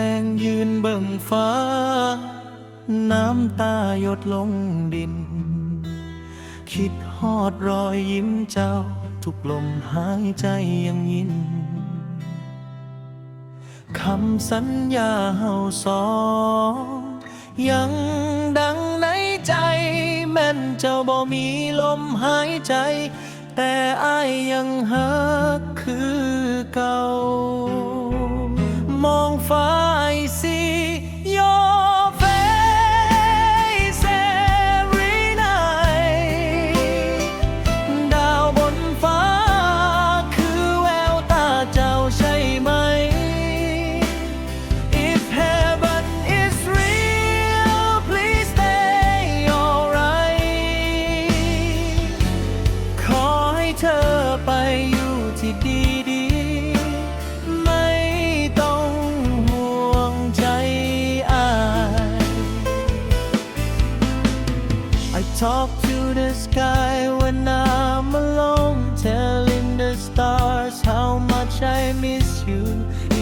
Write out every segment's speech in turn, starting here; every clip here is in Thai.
แรงยืนเบิ่งฟ้า น้ำตาหยดลงดิน คิดฮอดรอยยิ้มเจ้า ทุกลมหายใจยังยิน คำสัญญาเฮาสองยังดังในใจ แม่นเจ้าบ่มีลมหายใจ แต่อ้ายยังหักคือเก่า ไปอยู่ที่ดีดีไม่ต้องห่วงใจอาย I talk to the sky when I'm alone, telling the stars how much I miss you,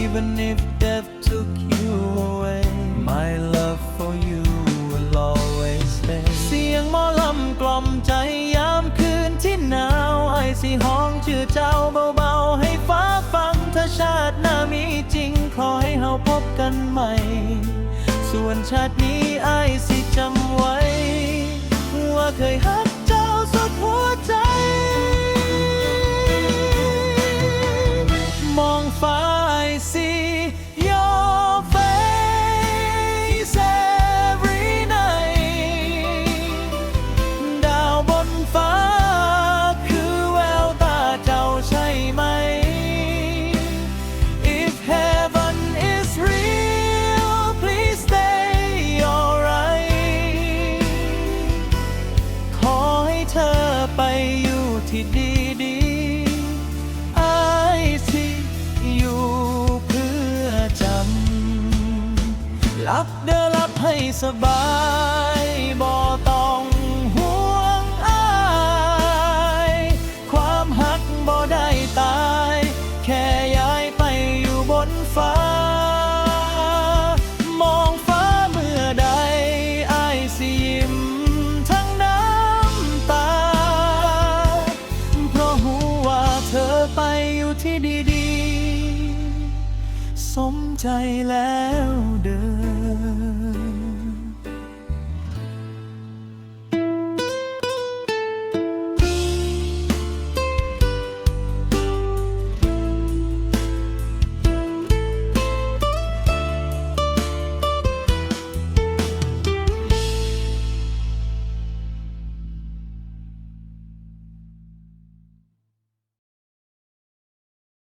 even if death took you away. My love for you will always stay. เสียงหมอลำกล่อมใจ สีห้องชื่อเจ้าเบาๆ ให้ฟ้าฟังถ้าชาติหน้ามีจริงขอให้เฮาพบกันใหม่ ส่วนชาตินี้ไอ้สิ อไปอยู่ที่ดีดีไอที่อยู่เพื่อจำหลับเด้อหลับให้สบายบ ราะหูว่าเธอไปอยู่ที่ดีๆ สมใจแล้ว